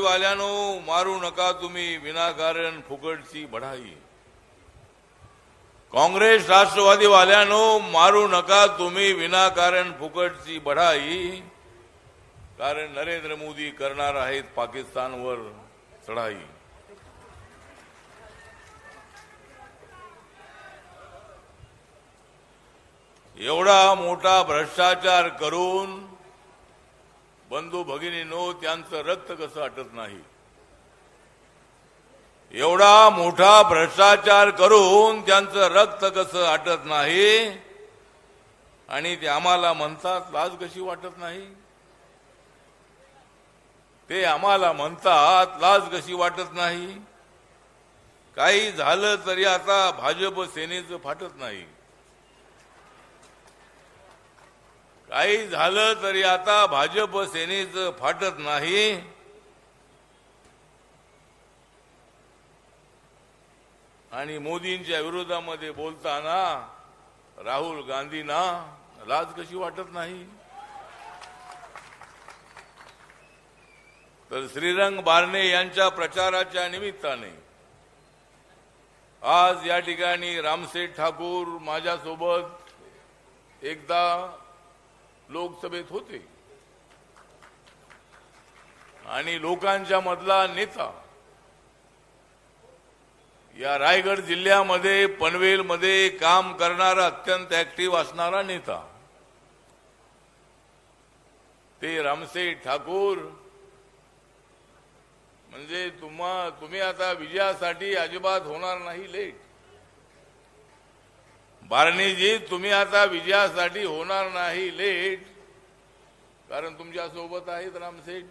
वाल्यानो मारू नका तुम्ही विनाकारण फुकटची बढाई. काँग्रेस राष्ट्रवादी वाल्यानो मारू नका तुम्ही विनाकारण फुकटची बढाई. कारण नरेंद्र मोदी करणार आहेत पाकिस्तानवर चढाई. एवढा मोठा भ्रष्टाचार करून बंधू भगिनीनो त्यांचं रक्त कसं आटत नाही? एवढा मोठा भ्रष्टाचार करून त्यांचं रक्त कसं आटत नाही? आणि ते आम्हाला म्हणतात लाज कशी वाटत नाही? ते आम्हाला म्हणतात लाज कशी वाटत नाही? काही झालं तरी आता भाजप सेनेचं फाटत नाही. काही झालं तरी आता भाजप सेनेचं फाटत नाही. आणि मोदींच्या विरोधामध्ये बोलताना राहुल गांधींना लाज कशी वाटत नाही? तर श्रीरंग बारणे यांच्या प्रचाराच्या निमित्ताने आज या ठिकाणी रामसेठ ठाकूर माझ्यासोबत एकदा लोकसभेत होते. आणि लोकांच्या मधला नेता या रायगड जिल्ह्यामध्ये पनवेलमध्ये काम करणारा अत्यंत ऍक्टिव्ह असणारा नेता. ते रामसे ठाकूर. म्हणजे तुम्हा तुम्ही आता विजयासाठी अजिबात होणार नाही लेट. बारणीजी तुम्ही आता विजयासाठी होणार नाही लेट. कारण तुमच्यासोबत आहेत रामसेठ.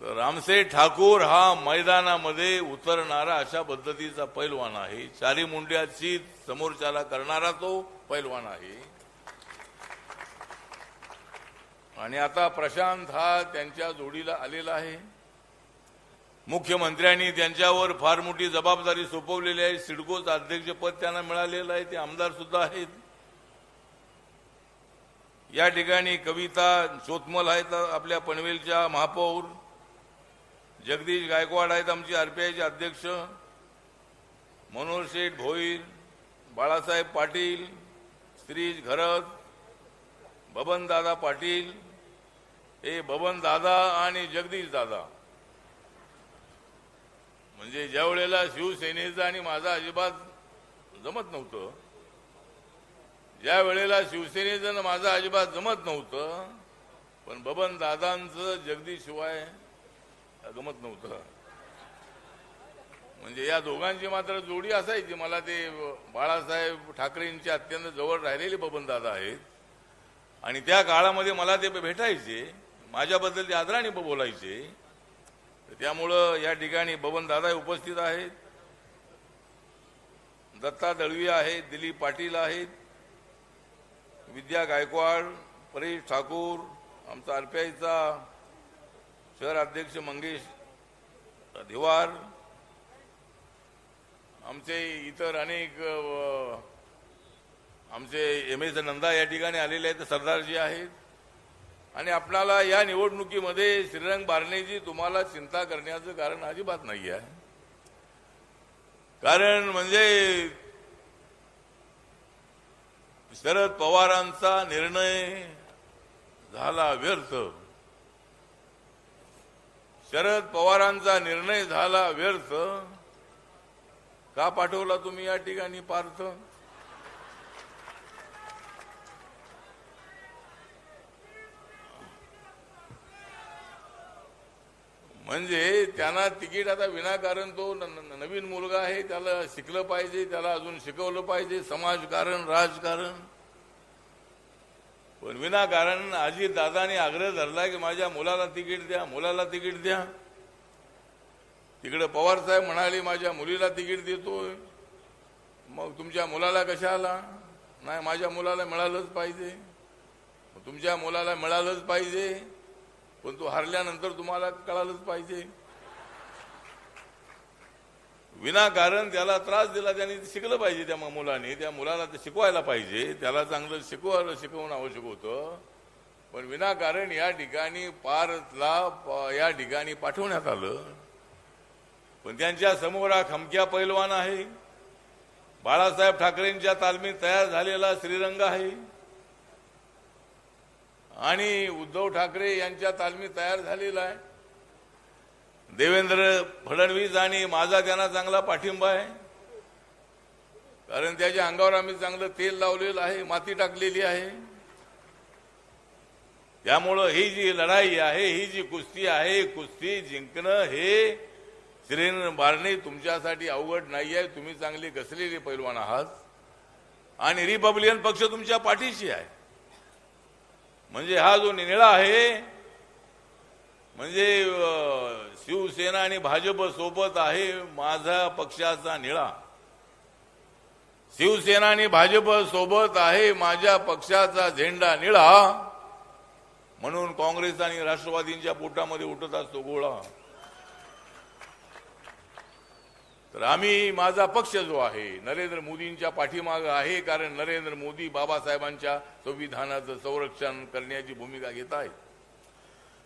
तर रामसेठ ठाकूर हा मैदानामध्ये उतरणारा अशा पद्धतीचा पैलवान आहे. चारी मुंड्याची समोरच्याला करणारा तो पैलवान आहे. आणि आता प्रशांत हा त्यांच्या जोडीला आलेला आहे. मुख्यमंत्र्यांनी त्यांच्यावर फार मोठी जबाबदारी सोपवलेली आहे. सिडकोचं अध्यक्षपद त्यांना मिळालेलं आहे. ते आमदार सुद्धा आहेत. या ठिकाणी कविता चोतमल आहेत आपल्या पनवेलच्या महापौर. जगदीश गायकवाड आहेत आमचे आरपीआयचे अध्यक्ष. मनोहर शेठ भोईर बाळासाहेब पाटील श्रीज घरत बबनदादा पाटील. हे बबनदादा आणि जगदीश दादा. म्हणजे ज्या वेळेला शिवसेनेचं आणि माझा अजिबात जमत नव्हतं ज्या वेळेला शिवसेनेचं आणि माझं अजिबात जमत नव्हतं पण बबन दादांचं जगदीशिवाय जमत गमत नव्हतं. म्हणजे या दोघांची मात्र जोडी असायची. मला ते बाळासाहेब ठाकरेंचे अत्यंत जवळ राहिलेले बबन दादा आहेत. आणि त्या काळामध्ये मला ते भेटायचे माझ्याबद्दल ते आदराने बोलायचे. त्यामुळं या ठिकाणी बबन दादा उपस्थित आहेत. दत्ता दळवी आहेत दिलीप पाटील आहेत विद्या गायकवाड परेश ठाकूर आमचा आरपीआयचा शहर अध्यक्ष मंगेश धिवार आमचे इतर अनेक आमचे एम एस नंदा या ठिकाणी आलेले आहेत सरदारजी आहेत. आणि आपणाला या निवडणुकीमध्ये श्रीरंग बारणेजी तुम्हाला चिंता करण्याचं कारण अजिबात नाही आहे. कारण म्हणजे शरद पवारांचा निर्णय झाला व्यर्थ. शरद पवारांचा निर्णय झाला व्यर्थ. का पाठवला तुम्ही या ठिकाणी पार्थ? म्हणजे त्यांना तिकीट आता विनाकारण तो न- नवीन मुलगा आहे त्याला शिकलं पाहिजे त्याला अजून शिकवलं पाहिजे समाजकारण राजकारण. पण विनाकारण आजी दादाने आग्रह धरला की माझ्या मुलाला तिकीट द्या मुलाला तिकीट द्या. तिकडे पवार साहेब म्हणाले माझ्या मुलीला तिकीट देतोय. मग तुमच्या मुलाला कशाला? नाही माझ्या मुलाला मिळालंच पाहिजे. तुमच्या मुलाला मिळालंच पाहिजे. पण तो हरल्यानंतर तुम्हाला कळालंच पाहिजे. विनाकारण त्याला त्रास दिला त्याने शिकलं पाहिजे त्या मुलाने त्या मुलाला ते शिकवायला पाहिजे. त्याला चांगलं शिकवायला शिकवणं आवश्यक होतं. पण विनाकारण या ठिकाणी पारला प- या ठिकाणी पाठवण्यात आलं. पण त्यांच्यासमोर हा खमक्या पैलवान आहे. बाळासाहेब ठाकरेंच्या तालमीत तयार झालेला श्रीरंग आहे. आणि उद्धव ठाकरे यांच्या तालमी तयार झालेला आहे. देवेंद्र फडणवीस आणि माझा त्यांना चांगला पाठिंबा आहे. कारण त्याच्या अंगावर आम्ही चांगलं तेल लावलेलं आहे माती टाकलेली आहे. त्यामुळं ही जी लढाई आहे ही जी कुस्ती आहे कुस्ती जिंकणं हे श्रीन बारणे तुमच्यासाठी अवघड नाही आहे. तुम्ही चांगले घसलेले पैलवान आहात? आणि रिपब्लिकन पक्ष तुमच्या पाठीशी आहे. म्हणजे हा जो निळा आहे म्हणजे शिवसेना आणि भाजप सोबत आहे माझा पक्षाचा निळा. शिवसेना आणि भाजप सोबत आहे माझ्या पक्षाचा झेंडा निळा म्हणून काँग्रेस आणि राष्ट्रवादींच्या पोटामध्ये उठत असतो गोळा. तर आम्ही माझा पक्ष जो आहे नरेंद्र मोदींच्या पाठीमागं आहे कारण नरेंद्र मोदी बाबासाहेबांच्या संविधानाचं संरक्षण करण्याची भूमिका घेत आहेत.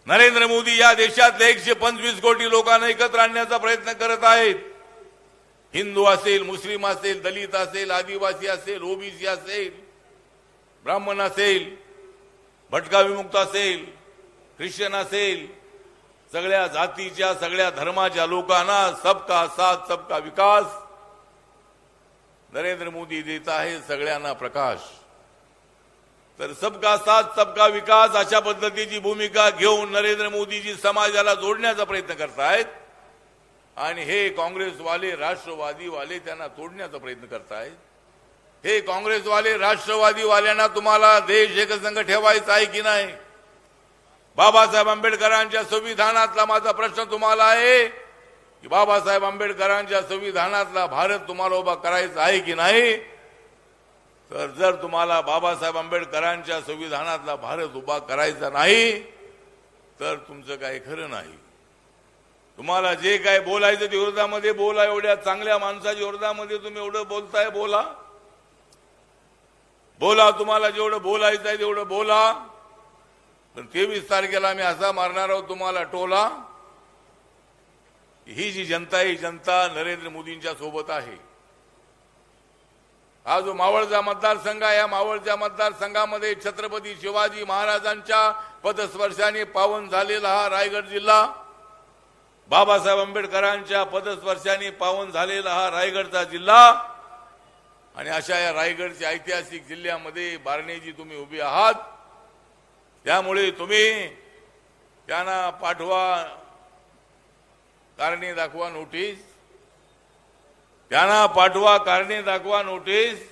नरेंद्र मोदी या देशातल्या एकशे पंचवीस कोटी लोकांना एकत्र आणण्याचा प्रयत्न करत आहेत. हिंदू असेल मुस्लिम असेल दलित असेल आदिवासी असेल ओबीसी असेल ब्राह्मण असेल भटका विमुक्त असेल ख्रिश्चन असेल सगळ्या जातीच्या सगळ्या धर्माच्या लोकांना सबका साथ सबका विकास. नरेंद्र मोदी देत आहे सगळ्यांना प्रकाश. तर सबका साथ सबका विकास अशा पद्धतीची भूमिका घेऊन नरेंद्र मोदीजी समाजाला जोडण्याचा प्रयत्न करतायत. आणि हे काँग्रेसवाले राष्ट्रवादीवाले त्यांना तोडण्याचा प्रयत्न करतायत. हे काँग्रेसवाले राष्ट्रवादीवाल्यांना तुम्हाला देश एकसंघ ठेवायचा आहे की नाही? बाबासाहेब आंबेडकरांच्या संविधानातला माझा प्रश्न तुम्हाला आहे की बाबासाहेब आंबेडकरांच्या संविधानातला भारत तुम्हाला उभा करायचा आहे की नाही? तर जर तुम्हाला बाबासाहेब आंबेडकरांच्या संविधानातला भारत उभा करायचा नाही तर तुमचं काही खरं नाही. तुम्हाला जे काय बोलायचं ते विरोधामध्ये बोला एवढ्या चांगल्या माणसाच्या विरोधामध्ये तुम्ही एवढं बोलताय बोला. बोला तुम्हाला जेवढं बोलायचं आहे तेवढं बोला. पण तेवीस तारखेला आम्ही असा मारणार आहोत तुम्हाला टोला. ही जी जनता ही जनता नरेंद्र मोदींच्या सोबत आहे. हा जो मावळचा मतदारसंघ आहे या मावळच्या मतदारसंघामध्ये छत्रपती शिवाजी महाराजांच्या पदस्पर्शाने पावन झालेला हा रायगड जिल्हा. बाबासाहेब आंबेडकरांच्या पदस्पर्शाने पावन झालेला हा रायगडचा जिल्हा. आणि अशा या रायगडच्या ऐतिहासिक जिल्ह्यामध्ये बारणेजी तुम्ही उभी आहात. त्यामुळे तुम्ही त्यांना पाठवा कारणे दाखवा नोटीस. त्यांना पाठवा कारणे दाखवा नोटीस.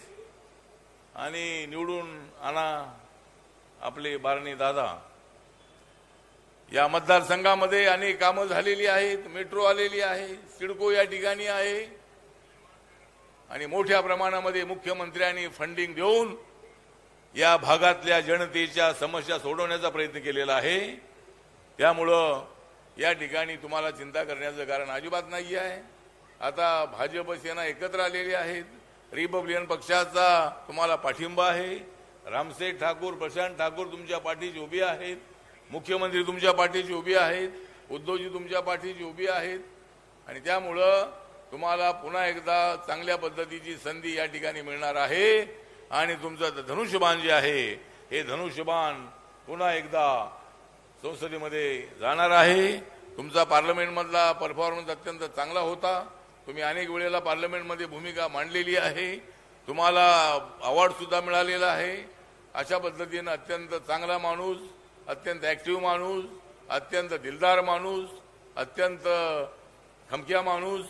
आणि निवडून आणा आपले बारणी दादा. या मतदारसंघामध्ये अनेक कामं झालेली आहेत. मेट्रो आलेली आहे. सिडको या ठिकाणी आहे. आणि मोठ्या प्रमाणामध्ये मुख्यमंत्र्यांनी फंडिंग देऊन या भागातल्या जनतेच्या समस्या सोडवण्याचा प्रयत्न केलेला आहे. त्यामुळं या ठिकाणी तुम्हाला चिंता करण्याचं कारण अजिबात नाही आहे आता भाजप सेना एकत्र आलेली आहेत. रिपब्लिकन पक्षाचा तुम्हाला पाठिंबा आहे. रामसेठ ठाकूर प्रशांत ठाकूर तुमच्या पाठीशी उभी आहेत. मुख्यमंत्री तुमच्या पाठीशी उभी आहेत. उद्धवजी तुमच्या पाठीशी उभी आहेत. आणि त्यामुळं तुम्हाला पुन्हा एकदा चांगल्या पद्धतीची संधी या ठिकाणी मिळणार आहे. आणि तुमचं धनुष्यबाण जे आहे हे धनुष्यबाण पुन्हा एकदा संसदेमध्ये जाणार आहे. तुमचा पार्लमेंटमधला परफॉर्मन्स अत्यंत चांगला होता. तुम्ही अनेक वेळेला पार्लमेंटमध्ये भूमिका मांडलेली आहे. तुम्हाला अवॉर्डसुद्धा मिळालेला आहे. अशा पद्धतीनं अत्यंत चांगला माणूस अत्यंत ॲक्टिव्ह माणूस अत्यंत दिलदार माणूस अत्यंत खमक्या माणूस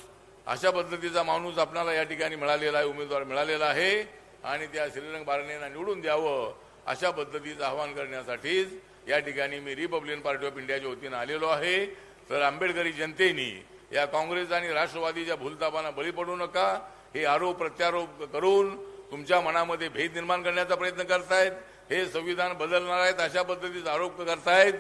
अशा पद्धतीचा माणूस आपणाला या ठिकाणी मिळालेला आहे उमेदवार मिळालेला आहे. आणि त्या श्रीरंग बारणेंना निवडून द्यावं अशा पद्धतीचं आवाहन करण्यासाठीच या ठिकाणी मी रिपब्लिकन पार्टी ऑफ इंडियाच्या वतीनं आलेलो आहे. तर आंबेडकरी जनतेनी या काँग्रेस आणि राष्ट्रवादीच्या भूलतापांना बळी पडू नका. हे आरोप प्रत्यारोप करून तुमच्या मनामध्ये भेद निर्माण करण्याचा प्रयत्न करतायत. हे संविधान बदलणार आहेत अशा पद्धतीचा आरोप करतायत.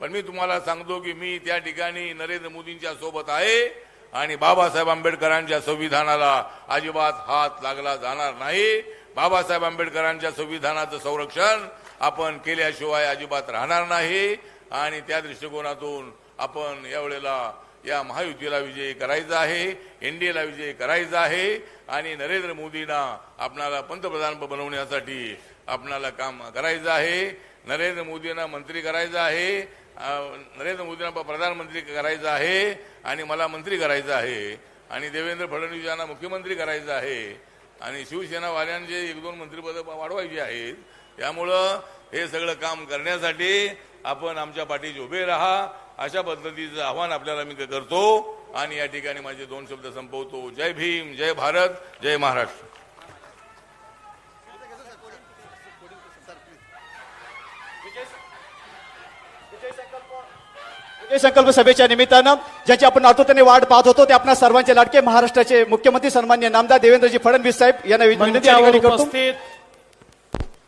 पण मी तुम्हाला सांगतो की मी त्या ठिकाणी नरेंद्र मोदींच्या सोबत आहे आणि बाबासाहेब आंबेडकरांच्या संविधानाला अजिबात हात लागला जाणार नाही. बाबासाहेब आंबेडकरांच्या संविधानाचं संरक्षण आपण केल्याशिवाय अजिबात राहणार नाही. आणि त्या दृष्टिकोनातून आपण यावेळेला या महायुतीला विजयी करायचा आहे एनडीएला विजयी करायचा आहे. आणि नरेंद्र मोदींना आपणाला पंतप्रधान बनवण्यासाठी आपणाला काम करायचं आहे. नरेंद्र मोदींना मंत्री करायचं आहे. नरेंद्र मोदींना प्रधानमंत्री करायचं आहे. आणि मला मंत्री करायचं आहे. आणि देवेंद्र फडणवीस यांना मुख्यमंत्री करायचं आहे. आणि शिवसेनावाल्यांचे एक दोन मंत्रिपद वाढवायची आहेत त्यामुळं हे सगळं काम करण्यासाठी आपण आमच्या पाठीशी उभे राहा. अशा पद्धतीचं आव्हान आपल्याला मी करतो. आणि या ठिकाणी माझे दोन शब्द संपवतो. जय भीम जय भारत जय महाराष्ट्र. संकल्प सभेच्या निमित्तानं ज्याची आपण आतुरतेने वाट पाहत होतो ते आपल्या सर्वांचे लाडके महाराष्ट्राचे मुख्यमंत्री सन्मान्य नामदार देवेंद्रजी फडणवीस साहेब यांना विनंती करतो.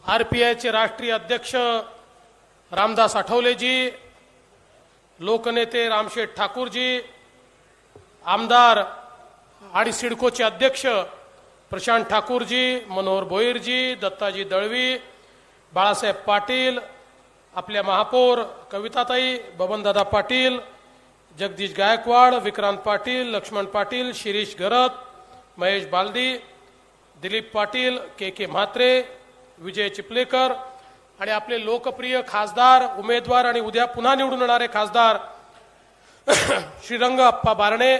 आरपीआयचे राष्ट्रीय अध्यक्ष रामदास आठवलेजी लोकनेते रामशेठ ठाकूरजी आमदार आणि सिडकोचे अध्यक्ष प्रशांत ठाकूरजी मनोहर भोईरजी दत्ताजी दळवी बाळासाहेब पाटील आपल्या महापौर कविताताई बबनदादा पाटील जगदीश गायकवाड विक्रांत पाटील लक्ष्मण पाटील शिरीष घरत महेश बालदी दिलीप पाटील के के म्हात्रे विजय चिपलेकर आणि आपले लोकप्रिय खासदार उमेदवार आणि उद्या पुन्हा निवडून येणारे खासदार श्रीरंग अप्पा बारणे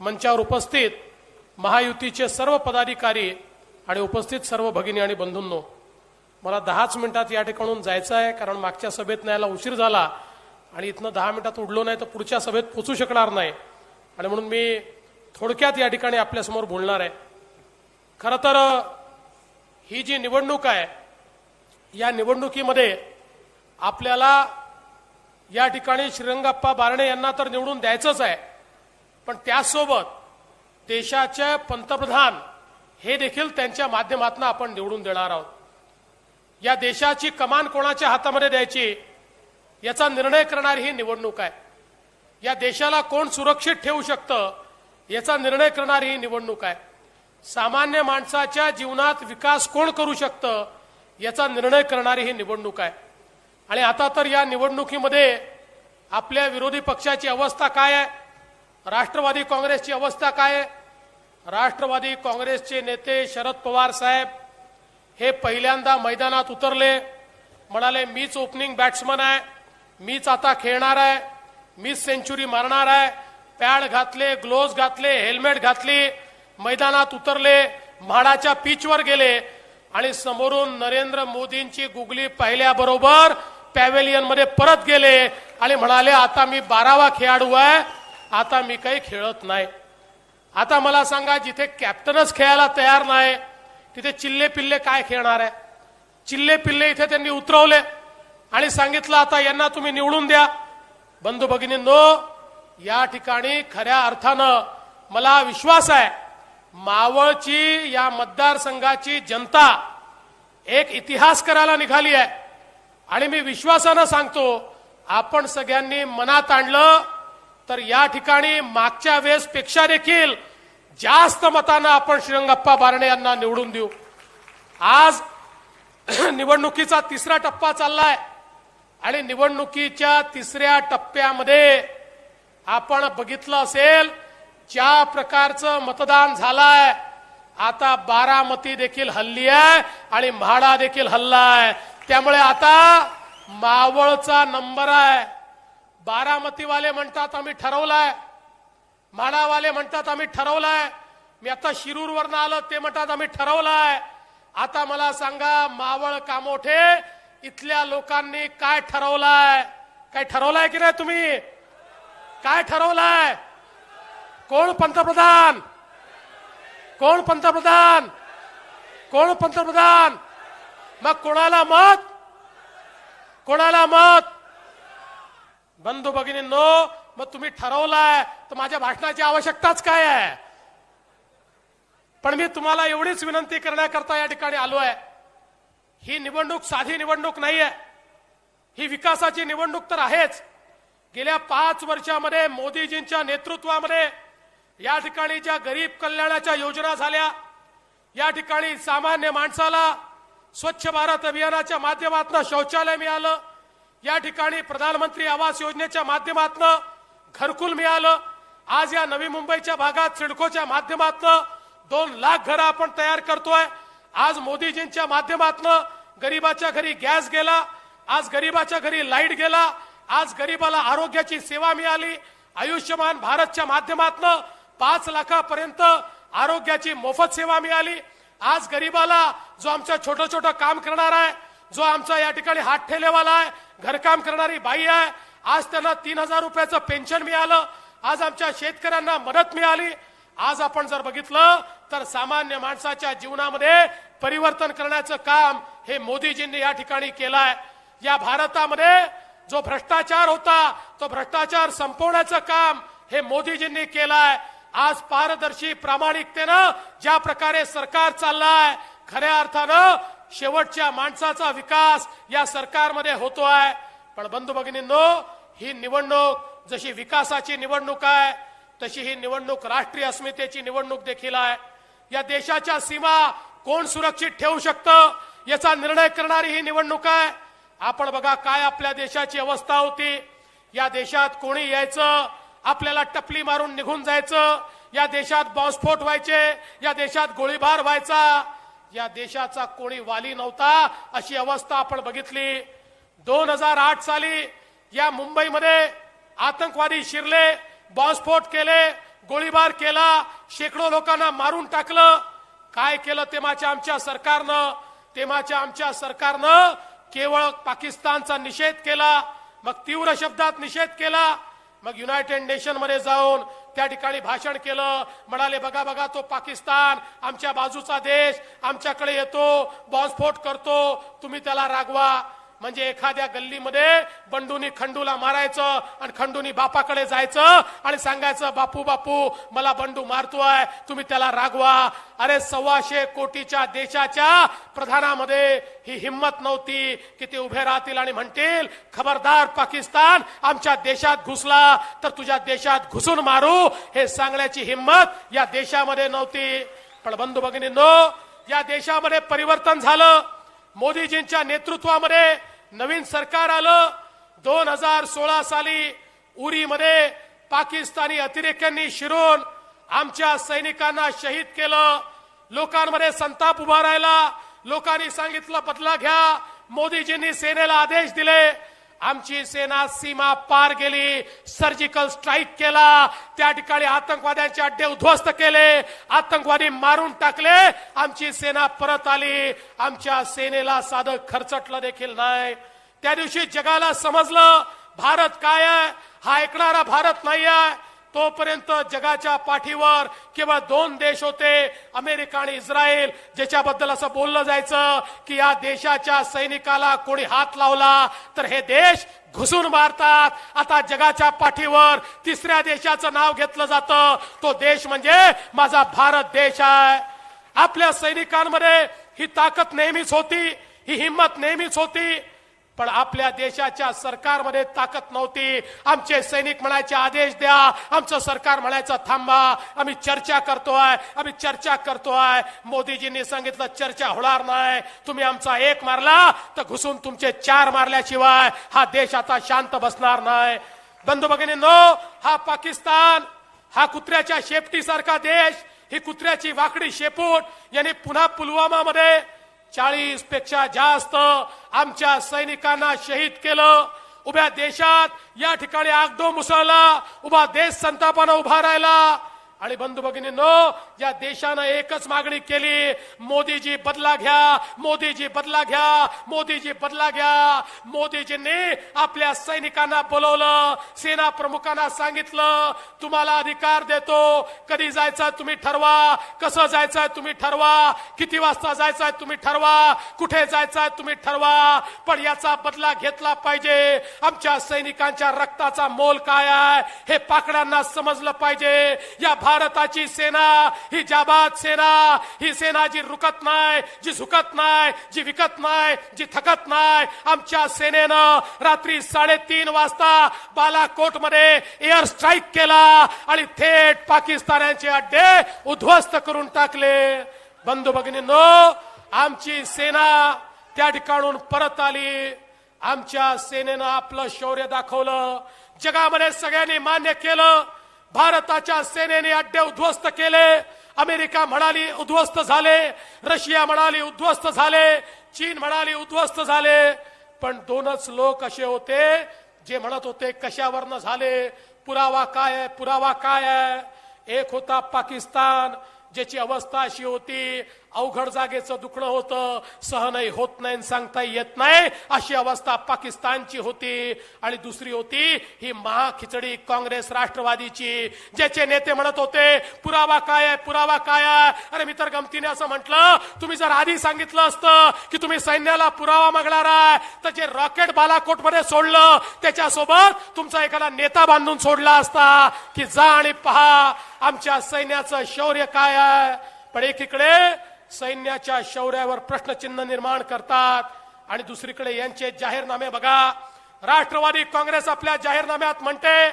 मंचावर उपस्थित महायुतीचे सर्व पदाधिकारी आणि उपस्थित सर्व भगिनी आणि बंधूंनो मला दहाच मिनिटात या ठिकाणून जायचं आहे कारण मागच्या सभेत न्यायला उशीर झाला आणि इथनं दहा मिनिटात उडलो नाही तर पुढच्या सभेत पोचू शकणार नाही. आणि म्हणून मी थोडक्यात या ठिकाणी आपल्यासमोर बोलणार आहे. खरं तर ही जी निवडणूक आहे या निवडणुकीमध्ये आपल्याला या ठिकाणी श्रीरंगाप्पा बारणे यांना तर निवडून द्यायचंच आहे पण त्याचसोबत देशाचे पंतप्रधान हे देखील त्यांच्या माध्यमातून आपण निवडून देणार आहोत. या देशाची कमान कोणाच्या हातामध्ये द्यायची? याचा निर्णय करणारी ही निवडणूक आहे. या देशाला कोण सुरक्षित ठेवू शकतं? याचा निर्णय करणारी ही निवडणूक आहे. सामान्य माणसाच्या जीवनात विकास कोण करू शकतं? याचा निर्णय करणारी ही निवडणूक आहे. आणि आता तर या निवडणुकीमध्ये आपल्या विरोधी पक्षाची अवस्था काय आहे? राष्ट्रवादी काँग्रेसची अवस्था काय आहे? राष्ट्रवादी काँग्रेसचे नेते शरद पवार साहेब हे पहिल्यांदा मैदानात उतरले. म्हणाले मीच ओपनिंग बॅट्समन आहे. मीच आता खेळणार आहे. मीच सेंचुरी मारणार आहे. पॅड घातले ग्लोव्ज घातले हेल्मेट घातली. मैदानात उतरले. म्हाडाच्या पिचवर गेले. आणि समोरून नरेंद्र मोदींची गुगली पाहिल्याबरोबर पॅवेलियनमध्ये परत गेले. आणि म्हणाले आता मी बारावा खेळाडू आहे. आता मी काही खेळत नाही. आता मला सांगा जिथे कॅप्टनच खेळायला तयार नाही तिथे चिल्ले पिल्ले काय खेळणार आहे? चिल्ले पिल्ले इथे त्यांनी उतरवले. आणि सांगितलं आता यांना तुम्ही निवडून द्या. बंधू भगिनींनो या ठिकाणी खऱ्या अर्थानं मला विश्वास आहे मावळची या मतदारसंघाची जनता एक इतिहास करायला निघाली आहे. आणि मी विश्वासानं सांगतो आपण सगळ्यांनी मनात आणलं तर या ठिकाणी मागच्या वेळेस पेक्षा देखील जास्त मतानं आपण श्रीरंगप्पा बारणे यांना निवडून देऊ. आज निवडणुकीचा तिसरा टप्पा चाललाय. आणि निवडणुकीच्या तिसऱ्या टप्प्यामध्ये आपण बघितलं असेल ज्या प्रकारचं मतदान झालंय आता बारामती देखील हल्ली आहे आणि म्हाडा देखील हल्लाय त्यामुळे आता मावळचा नंबर आहे. बारामतीवाले म्हणतात आम्ही ठरवलाय माडावाले म्हणतात आम्ही ठरवलंय. मी आता शिरूरवरनं आलो ते म्हणतात आम्ही ठरवलंय. आता मला सांगा मावळ कामोठे इथल्या लोकांनी काय ठरवलंय? काय ठरवलंय की नाही तुम्ही? काय ठरवलंय? कोण पंतप्रधान? कोण पंतप्रधान? कोण पंतप्रधान? मग कोणाला मत? कोणाला मत? बंधू भगिनींनो मग तुम्ही ठरवलाय तर माझ्या भाषणाची आवश्यकताच काय आहे? पण मी तुम्हाला एवढीच विनंती करण्याकरता या ठिकाणी आलो आहे ही निवडणूक साधी निवडणूक नाही आहे ही विकासाची निवडणूक तर आहेच. गेल्या पाच वर्षामध्ये मोदीजींच्या नेतृत्वामध्ये या ठिकाणी ज्या गरीब कल्याणाच्या योजना झाल्या या ठिकाणी सामान्य माणसाला स्वच्छ भारत अभियानाच्या माध्यमातून शौचालय मिळालं या ठिकाणी प्रधानमंत्री आवास योजनेच्या माध्यमातून घरकुल मिळालं. आज या नवी मुंबईच्या भागात सिडकोच्या माध्यमातून दोन लाख घरं आपण तयार करतोय. आज मोदीजींच्या माध्यमातून गरीबाच्या घरी गॅस गेला. आज गरीबाच्या घरी लाइट गेला. आज गरीबाला आरोग्याची सेवा मिळाली. आयुष्यमान भारतच्या माध्यमातून पाच लाखापर्यंत आरोग्याची मोफत सेवा मिळाली. आज गरीबाला जो आमचं छोटं छोटं काम करणार आहे जो आमचा या ठिकाणी हात ठेलेवाला आहे घरकाम करणारी बाई आहे आज त्यांना तीन हजार रुपयाचं पेन्शन मिळालं. आज आमच्या शेतकऱ्यांना मदत मिळाली. आज आपण जर बघितलं तर सामान्य माणसाच्या जीवनामध्ये परिवर्तन करण्याचं काम हे मोदीजींनी या ठिकाणी केलंय. या भारतामध्ये जो भ्रष्टाचार होता तो भ्रष्टाचार संपवण्याचं काम हे मोदीजींनी केलंय. आज पारदर्शी प्रामाणिकतेनं ज्या प्रकारे सरकार चाललाय खऱ्या अर्थानं शेवटच्या माणसाचा विकास या सरकारमध्ये होतोय. पण बंधू भगिनींनो ही निवडणूक जशी विकासाची निवडणूक आहे तशी ही निवडणूक राष्ट्रीय अस्मितेची निवडणूक देखील आहे. या देशाच्या सीमा कोण सुरक्षित ठेवू शकतं याचा निर्णय करणारी ही निवडणूक आहे. आपण बघा काय आपल्या देशाची अवस्था होती. या देशात कोणी यायचं आपल्याला टपली मारून निघून जायचं या देशात बॉम्बस्फोट व्हायचे या देशात गोळीबार व्हायचा या देशाचा कोणी वाली नव्हता अशी अवस्था आपण बघितली. दोन हजार आठ साली या मुंबईमध्ये आतंकवादी शिरले बॉम्बस्फोट केले गोळीबार केला शेकडो लोकांना मारून टाकलं. काय केलं तेव्हाच्या आमच्या सरकारनं? तेव्हाच्या आमच्या सरकारनं केवळ पाकिस्तानचा निषेध केला मग तीव्र शब्दात निषेध केला. मग युनायटेड नेशनमध्ये जाऊन त्या ठिकाणी भाषण केलं. म्हणाले बघा बघा तो पाकिस्तान आमच्या बाजूचा देश आमच्याकडे येतो बॉम्बस्फोट करतो तुम्ही त्याला रागवा. म्हणजे एखाद्या गल्लीमध्ये बंडूनी खंडूला मारायचं आणि खंडूनी बापाकडे जायचं आणि सांगायचं बापू बापू मला बंडू मारतोय तुम्ही त्याला रागवा. अरे सव्वाशे कोटीच्या देशाच्या प्रधानामध्ये ही हिंमत नव्हती की ते उभे राहतील आणि म्हणतील खबरदार पाकिस्तान आमच्या देशात घुसला तर तुझ्या देशात घुसून मारू. हे सांगण्याची हिंमत या देशामध्ये नव्हती. पण बंधू भगिनींनो या देशामध्ये परिवर्तन झालं. मोदीजींच्या नेतृत्वामध्ये नवीन सरकार आलं. दोन हजार सोळा साली उरीमध्ये पाकिस्तानी अतिरेक्यांनी शिरून आमच्या सैनिकांना शहीद केलं. लोकांमध्ये संताप उभा राहिला. लोकांनी सांगितलं बदला घ्या. मोदीजींनी सेनेला आदेश दिले. आमची सेना सीमा पार गेली सर्जिकल स्ट्राईक केला त्या ठिकाणी आतंकवाद्यांचे अड्डे उद्ध्वस्त केले आतंकवादी मारून टाकले आमची सेना परत आली. आमच्या सेनेला साधं खर्चटलं देखील नाही. त्या दिवशी जगाला समजलं भारत काय आहे? हा ऐकणारा भारत नाही आहे तोपर्यंत जगाच्या पाठीवर केवळ दोन देश होते अमेरिका आणि इस्रायल ज्याच्याबद्दल असं बोललं जायचं की या देशाच्या सैनिकाला कोणी हात लावला तर हे देश घुसून मारतात. आता जगाच्या पाठीवर तिसऱ्या देशाचं नाव घेतलं जातं. तो देश म्हणजे माझा भारत देश आहे. आपल्या सैनिकांमध्ये ही ताकद नेहमीच होती ही हिंमत नेहमीच होती. पण आपल्या देशाच्या सरकारमध्ये ताकद नव्हती. आमचे सैनिक म्हणायचे आदेश द्या. आमचं सरकार म्हणायचं थांबा आम्ही चर्चा करतोय आम्ही चर्चा करतोय. मोदीजींनी सांगितलं चर्चा होणार नाही. तुम्ही आमचा एक मारला तर घुसून तुमचे चार मारल्याशिवाय हा देश आता शांत बसणार नाही. बंधू भगिनींनो हा पाकिस्तान हा कुत्र्याच्या शेपटीसारखा देश ही कुत्र्याची वाकडी शेपूट यांनी पुन्हा पुलवामामध्ये चाळीसपेक्षा जास्त आमच्या सैनिकांना शहीद केलं. उभ्या देशात या ठिकाणी आगडो मुसळला. उभा देश संतापानं उभा राहिला. आणि बंधू भगिनींनो या देशानं एकच मागणी केली. मोदीजी बदला घ्या मोदीजी बदला घ्या मोदीजी बदला घ्या. मोदीजींनी आपल्या सैनिकांना बोलवलं सेना प्रमुखांना सांगितलं तुम्हाला अधिकार देतो कधी जायचं तुम्ही ठरवा कसं जायचंय तुम्ही ठरवा किती वाजता जायचंय तुम्ही ठरवा कुठे जायचंय तुम्ही ठरवा पण याचा बदला घेतला पाहिजे. आमच्या सैनिकांच्या रक्ताचा मोल काय आहे हे पाकड्यांना समजलं पाहिजे. या भारताची सेना ही जाबाद सेना ही सेना जी रुकत नाही जी झुकत नाही जी विकत नाही जी थकत नाही आमच्या सेनेनं रात्री साडेतीन वाजता बालाकोटमध्ये एअर स्ट्राईक केला आणि थेट पाकिस्तानाचे अड्डे उद्ध्वस्त करून टाकले. बंधू भगिनींनो आमची सेना त्या ठिकाणून परत आली. आमच्या सेनेनं आपलं शौर्य दाखवलं. जगामध्ये सगळ्यांनी मान्य केलं. भारताच्या सेनेने अड्डे उद्ध्वस्त केले. अमेरिका म्हणाली उद्ध्वस्त झाले. रशिया म्हणाली उद्ध्वस्त झाले. चीन म्हणाली उद्ध्वस्त झाले. पण दोनच लोक असे होते जे म्हणत होते कशावरनं झाले? पुरावा काय आहे? पुरावा काय आहे? एक होता पाकिस्तान ज्याची अवस्था अशी होती अवघड जागेचं दुखणं होतं. सहनही होत नाही आणि सांगता येत नाही. अशी अवस्था पाकिस्तानची होती. आणि दुसरी होती ही महाखिचडी काँग्रेस राष्ट्रवादीची ज्याचे नेते म्हणत होते पुरावा काय आहे? पुरावा काय आहे? अरे मी तर गमतीने असं म्हटलं तुम्ही जर आधी सांगितलं असतं की तुम्ही सैन्याला पुरावा मागणार आहे तर जे रॉकेट बालाकोटमध्ये सोडलं त्याच्यासोबत तुमचा एखादा नेता बांधून सोडला असता की जा आणि पहा आमच्या सैन्याचं शौर्य काय आहे? पण एकीकडे सैन्याच्या शौर्यावर प्रश्नचिन्ह निर्माण करतात. आणि दुसरीकडे यांचे जाहीरनामे बघा. राष्ट्रवादी काँग्रेस आपल्या जाहीरनाम्यात म्हणते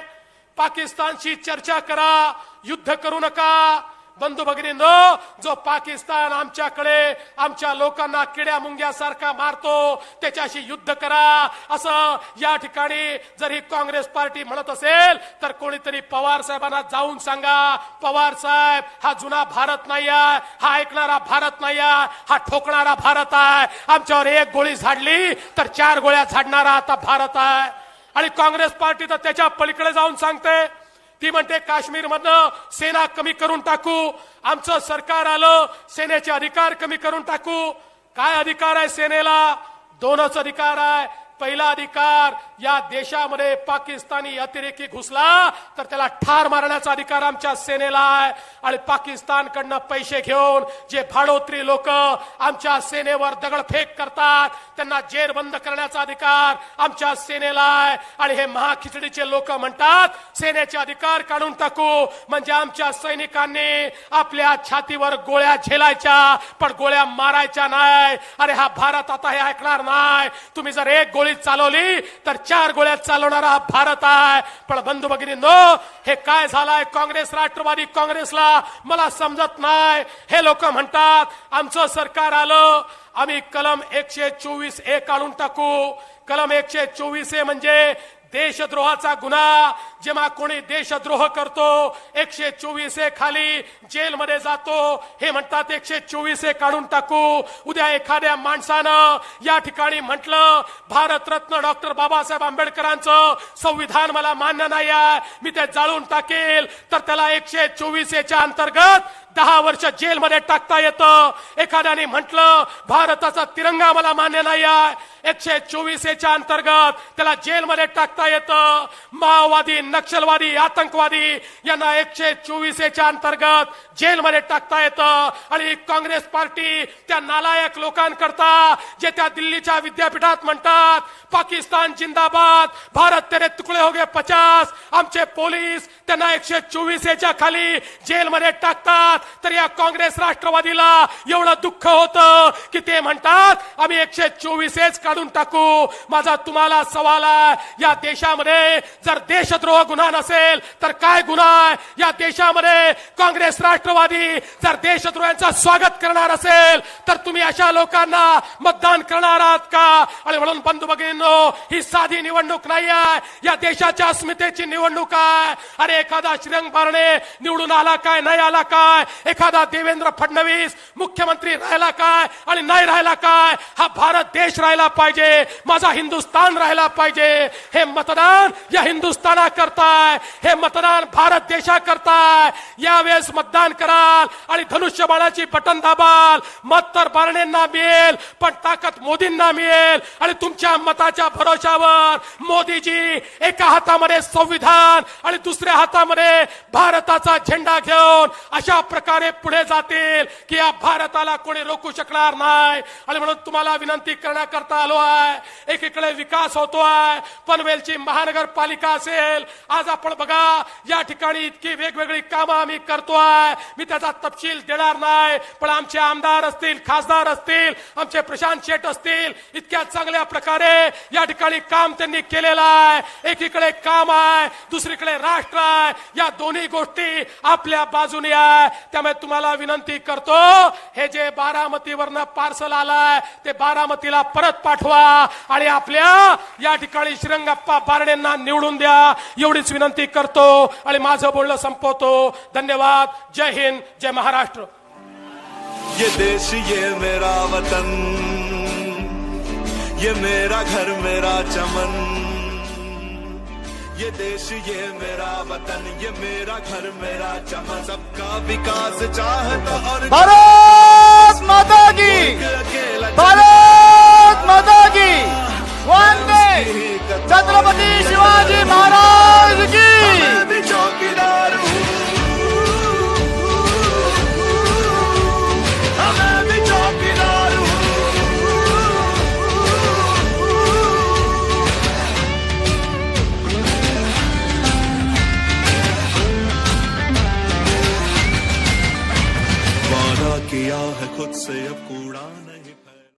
पाकिस्तानशी चर्चा करा युद्ध करू नका बंधू भगिनींनो जो पाकिस्तान आमच्याकडे आमच्या लोकांना किड्या मुंग्यासारखा मारतो त्याच्याशी युद्ध करा. असं या ठिकाणी जर ही काँग्रेस पार्टी म्हणत असेल तर कोणीतरी पवार साहेबांना जाऊन सांगा पवार साहेब हा जुना भारत नाही आहे हा ऐकणारा भारत नाही आहे हा ठोकणारा भारत आहे. आमच्यावर एक गोळी झाडली तर चार गोळ्या झाडणारा आता भारत आहे. आणि काँग्रेस पार्टी तर त्याच्या पलीकडे जाऊन सांगते ती म्हणते काश्मीर मधनं सेना कमी करून टाकू. आमचं सरकार आलं सेनेचे अधिकार कमी करून टाकू. काय अधिकार आहे सेनेला? दोनच अधिकार आहे. पहिला अधिकार या देशामध्ये पाकिस्तानी अतिरेकी घुसला तर त्याला ठार मारण्याचा अधिकार आमच्या सेनेला आहे. आणि पाकिस्तानकडनं पैसे घेऊन जे भाडोत्री लोक आमच्या सेनेवर दगडफेक करतात त्यांना जेर बंद करण्याचा अधिकार आमच्या सेनेला आहे. आणि हे महाखिचडीचे लोक म्हणतात सेनेचे अधिकार काढून टाकू म्हणजे आमच्या सैनिकांनी आपल्या छातीवर गोळ्या झेलायच्या पण गोळ्या मारायच्या नाही. अरे हा भारत आता हे ऐकणार नाही. तुम्ही जर एक गोळी चालवली तर चार गोळ्या चालवणारा भारत आहे. पण बंधू भगिनींनो हे काय झालंय? काँग्रेस राष्ट्रवादी काँग्रेसला मला समजत नाही. हे लोक म्हणतात आमचं सरकार आलं आम्ही कलम एकशे चोवीस ए काढून टाकू. कलम एकशे चोवीस ए म्हणजे देशद्रोहाचा गुन्हा जेव्हा कोणी देशद्रोह करतो एकशे चोवीस ए खाली जेलमध्ये जातो हे म्हणतात एकशे चोवीस ए काढून टाकू. उद्या एखाद्या माणसानं या ठिकाणी म्हटलं भारतरत्न डॉक्टर बाबासाहेब आंबेडकरांचं संविधान मला मान्य नाही आहे मी ते जाळून टाकेल. तर त्याला एकशे चोवीस एच्या अंतर्गत दहा वर्ष जेलमध्ये टाकता येतं. एखाद्याने म्हटलं भारताचा तिरंगा मला मान्य नाही आहे एकशे चोवीसच्या अंतर्गत त्याला जेलमध्ये टाकता येतं. माओवादी नक्षलवादी आतंकवादी यांना एकशे चोवीसच्या अंतर्गत जेलमध्ये टाकता येतं. आणि काँग्रेस पार्टी त्या नालायक लोकांकरता जे त्या दिल्लीच्या विद्यापीठात म्हणतात पाकिस्तान जिंदाबाद भारत तेरे तुकडे होगे पचास आमचे पोलीस त्यांना एकशे चोवीसच्या खाली जेलमध्ये टाकतात. तर या काँग्रेस राष्ट्रवादीला एवढं दुःख होतं की ते म्हणतात आम्ही एकशे चोवीसच काढून टाकू. माझा तुम्हाला सवाल आहे या देशामध्ये जर देशद्रोह गुन्हा नसेल तर काय गुन्हा आहे? या देशामध्ये काँग्रेस राष्ट्रवादी जर देशद्रोहांचं स्वागत करणार असेल तर तुम्ही अशा लोकांना मतदान करणार आहात का? आणि म्हणून बंधू भगिनींनो ही साधी निवडणूक नाही आहे. या देशाच्या अस्मितेची निवडणूक आहे. अरे एखादा श्रीरंग बारणे निवडून आला काय नाही आला काय? एखादा देवेंद्र फडणवीस मुख्यमंत्री राहिला काय आणि नाही राहिला काय? हा भारत देश राहिला पाहिजे माझा हिंदुस्तान राहिला पाहिजे. हे मतदान या हिंदुस्थाना करताय हे मतदान भारत देशा करताय यावेळेस मतदान कराल आणि धनुष्यबाणाची बटन दाबाल. मत तर बारणेंना मिळेल पण ताकद मोदींना मिळेल. आणि तुमच्या मताच्या भरोशावर मोदीजी एका हातामध्ये संविधान आणि दुसऱ्या हातामध्ये भारताचा झेंडा घेऊन अशा प्रकारे पुढे जातील की या भारताला कोणी रोखू शकणार नाही. आणि म्हणून तुम्हाला विनंती करण्याकरता आलो आहे. एकीकडे विकास होतोय आहे. पनवेलची महानगरपालिका असेल. आज आपण बघा या ठिकाणी इतकी वेगवेगळी कामं आम्ही करतोय मी त्याचा तपशील देणार नाही पण आमचे आमदार असतील खासदार असतील आमचे प्रशांत शेठ असतील इतक्या चांगल्या प्रकारे या ठिकाणी काम त्यांनी केलेलं आहे. एकीकडे काम आहे दुसरीकडे राष्ट्र आहे. या दोन्ही गोष्टी आपल्या बाजूने आहे. त्यामुळे तुम्हाला विनंती करतो हे जे बारामतीवरनं पार्सल आलाय ते बारामतीला परत पाठवा आणि आपल्या या ठिकाणी श्रीरंगप्पा बारणेंना निवडून द्या. एवढीच विनंती करतो आणि माझं बोलणं संपवतो. धन्यवाद. जय हिंद. जय महाराष्ट्र. ये देश ये मेरा वतन ये मेरा घर मेरा चमन। ये देश ये मेरा वतन ये मेरा घर मेरा चमन सबका विकास चाहता और भारत माता की। भारत माता की। वंदे छत्रपती शिवाजी महाराज की। चौकीदार हूँ। किया है खुद से अब कूड़ा।